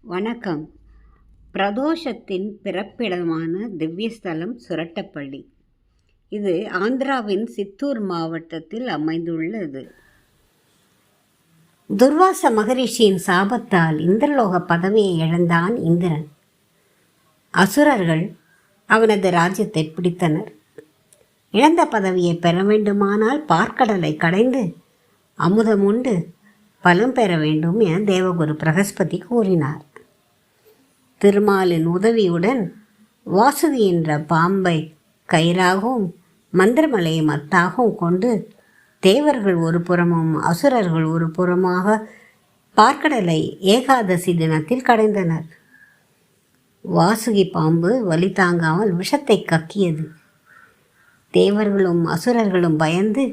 வணக்கம். பிரதோஷத்தின் பிறப்பிடமான திவ்யஸ்தலம் சுரட்டப்பள்ளி. இது ஆந்திராவின் சித்தூர் மாவட்டத்தில் அமைந்துள்ளது. துர்வாச மகரிஷியின் சாபத்தால் இந்திரலோக பதவியை இழந்தான் இந்திரன். அசுரர்கள் அவனது ராஜ்யத்தை பிடித்தனர். இழந்த பதவியை பெற வேண்டுமானால் பார்க்கடலை கடைந்து அமுதம் உண்டு பலம் பெற வேண்டும் என தேவகுரு பிரகஸ்பதி கூறினார். திருமாலின் உதவியுடன் வாசுதி என்ற பாம்பை கயிறாகவும் மந்திரமலையை மத்தாகவும் கொண்டு தேவர்கள் ஒரு புறமும் அசுரர்கள் ஒரு புறமாக பார்க்கடலை ஏகாதசி தினத்தில் கடைந்தனர். வாசுகி பாம்பு வலி தாங்காமல் விஷத்தை கக்கியது. தேவர்களும் அசுரர்களும் பயந்து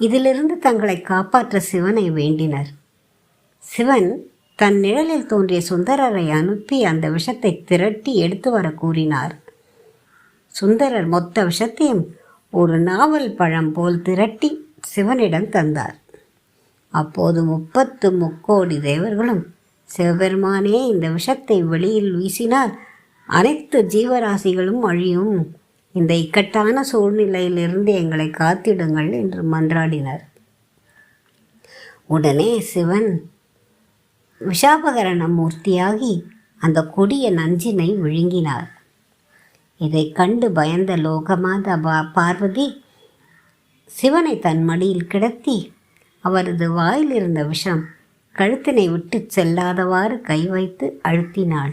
இதிலிருந்து தங்களை காப்பாற்ற சிவனை வேண்டினர். சிவன் தன் நிழலில் தோன்றிய சுந்தரரை அனுப்பி அந்த விஷத்தை திரட்டி எடுத்து வர கூறினார். சுந்தரர் மொத்த விஷத்தையும் ஒரு நாவல் பழம் போல் திரட்டி சிவனிடம் தந்தார். அப்போது முப்பத்து முக்கோடி தேவர்களும் சிவபெருமானே இந்த விஷத்தை வெளியில் வீசினால் அனைத்து ஜீவராசிகளும் அழியும். இந்த இக்கட்டான சூழ்நிலையிலிருந்து எங்களை காத்திடுங்கள் என்று மன்றாடினர். உடனே சிவன் விஷாபகரண மூர்த்தியாகி அந்த கொடிய நஞ்சினை விழுங்கினார். இதை கண்டு பயந்த லோகமாத பா- பார்வதி சிவனை தன் மடியில் கிடத்தி அவரது வாயில் இருந்த விஷம் கழுத்தினை விட்டு செல்லாதவாறு கை வைத்து அழுத்தினாள்.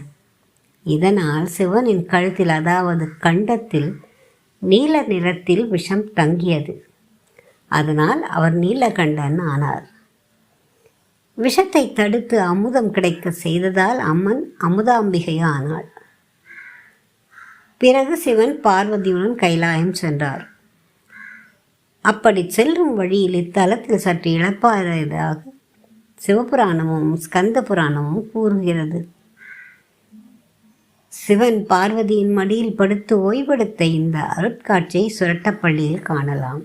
இதனால் சிவனின் கழுத்தில் அதாவது கண்டத்தில் நீல நிறத்தில் விஷம் தங்கியது. அதனால் அவர் நீலகண்டன் ஆனார். விஷத்தை தடுத்து அமுதம் கிடைக்க செய்ததால் அம்மன் அமுதாம்பிகையானாள். பிறகு சிவன் பார்வதியுடன் கைலாயம் சென்றார். அப்படி செல்லும் வழியில் இத்தலத்தில் சற்று இழப்பாயதாக சிவபுராணமும் ஸ்கந்த புராணமும் கூறுகிறது. சிவன் பார்வதியின் மடியில் படுத்து ஓய்வெடுத்த இந்த அருட்காட்சியை சுரட்டப்பள்ளியில் காணலாம்.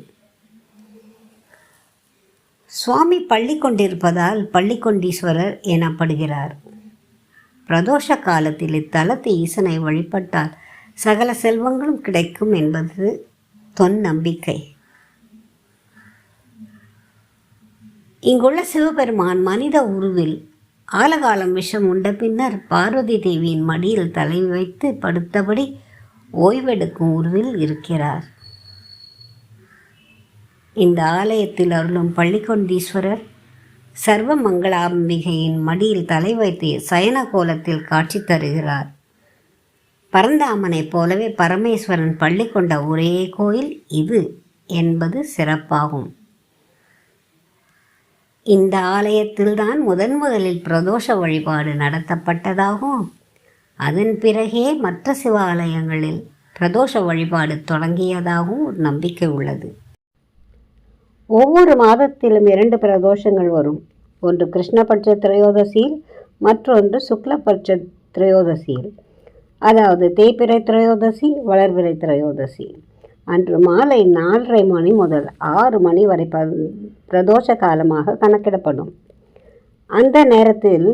சுவாமி பள்ளி கொண்டிருப்பதால் பள்ளிக்கொண்டீஸ்வரர் எனப்படுகிறார். பிரதோஷ காலத்தில் இத்தலத்து ஈசனை வழிபட்டால் சகல செல்வங்களும் கிடைக்கும் என்பது தொன் நம்பிக்கை இங்குள்ள சிவபெருமான் மனித உருவில் ஆலகாலம் விஷம் உண்ட பின்னர் பார்வதி தேவியின் மடியில் தலை வைத்து படுத்தபடி ஓய்வெடுக்கும் உருவில் இருக்கிறார். இந்த ஆலயத்தில் அருளும் பள்ளிக்கொண்டீஸ்வரர் சர்வ மங்களாம்பிகையின் மடியில் தலை வைத்து சயன கோலத்தில் காட்சி தருகிறார். பரந்தாமனைப் போலவே பரமேஸ்வரன் பள்ளி கொண்ட ஒரே கோயில் இது என்பது சிறப்பாகும். இந்த ஆலயத்தில்தான் முதன் முதலில் பிரதோஷ வழிபாடு நடத்தப்பட்டதாகவும் அதன் பிறகே மற்ற சிவாலயங்களில் பிரதோஷ வழிபாடு தொடங்கியதாகவும் ஒரு நம்பிக்கை உள்ளது. ஒவ்வொரு மாதத்திலும் இரண்டு பிரதோஷங்கள் வரும். ஒன்று கிருஷ்ணபட்ச திரையோதசியில் மற்றொன்று சுக்லபட்ச திரையோதசியில். அதாவது தேய்பிறை திரையோதசி வளர்பிறை திரையோதசி. அன்று மாலை நாலரை மணி முதல் ஆறு மணி வரை ப பிரதோஷ காலமாக கணக்கிடப்படும். அந்த நேரத்தில்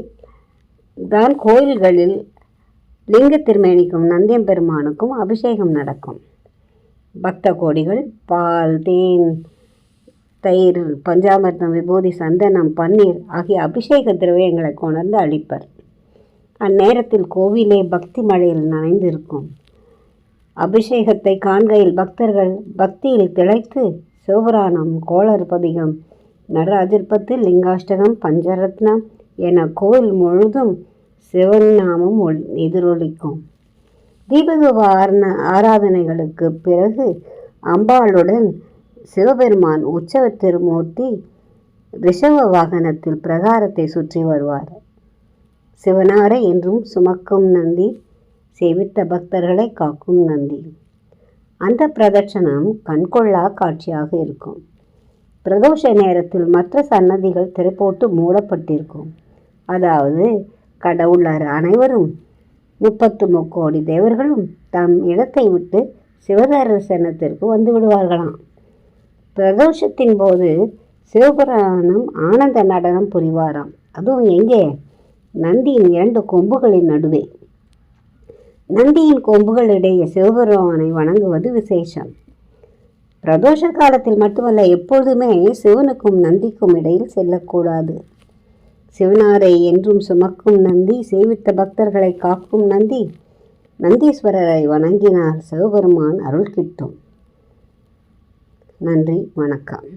தான் கோயில்களில் லிங்க திருமேனிக்கும் நந்தியம்பெருமானுக்கும் அபிஷேகம் நடக்கும். பக்த கோடிகள் பால் தேன் தயிர் பஞ்சாமிர்தம் விபூதி சந்தனம் பன்னீர் ஆகிய அபிஷேக திரவியங்களை கொணர்ந்து அளிப்பர். அந்நேரத்தில் கோவிலே பக்தி மழையில் நனைந்திருக்கும். அபிஷேகத்தை காண்கையில் பக்தர்கள் பக்தியில் திளைத்து சிவபுராணம் கோளர்பதிகம் பதிகம் நடராஜர்பத்து லிங்காஷ்டகம் பஞ்சரத்னம் என கோவில் முழுதும் சிவன் நாமம் ஒளி- எதிரொலிக்கும். தீபதூப ஆரண ஆராதனைகளுக்கு பிறகு அம்பாளுடன் சிவபெருமான் உற்சவ திருமூர்த்தி ரிஷவ வாகனத்தில் பிரகாரத்தை சுற்றி வருவார். சிவனாரை என்றும் சுமக்கும் நந்தி சேவித்த பக்தர்களை காக்கும் நந்தி. அந்த பிரதட்சணம் கண்கொள்ளா காட்சியாக இருக்கும். பிரதோஷ நேரத்தில் மற்ற சன்னதிகள் திரைப்போட்டு மூடப்பட்டிருக்கும். அதாவது கடவுளர் அனைவரும் முப்பத்து முக்கோடி தேவர்களும் தம் இடத்தை விட்டு சிவதரிசனத்திற்கு வந்து விடுவார்களாம். பிரதோஷத்தின் போது சிவபுராணம் ஆனந்த நடனம் புரிவாராம். அதுவும் எங்கே? நந்தியின் இரண்டு கொம்புகளின் நடுவே. நந்தியின் கொம்புகளிடையே சிவபெருமானை வணங்குவது விசேஷம். பிரதோஷ காலத்தில் மட்டுமல்ல எப்பொழுதுமே சிவனுக்கும் நந்திக்கும் இடையில் செல்லக்கூடாது. சிவனாரை என்றும் சுமக்கும் நந்தி சேவித்த பக்தர்களை காக்கும் நந்தி நந்தீஸ்வரரை வணங்கினால் சிவபெருமான் அருள் கிட்டும். நன்றி வணக்கம்.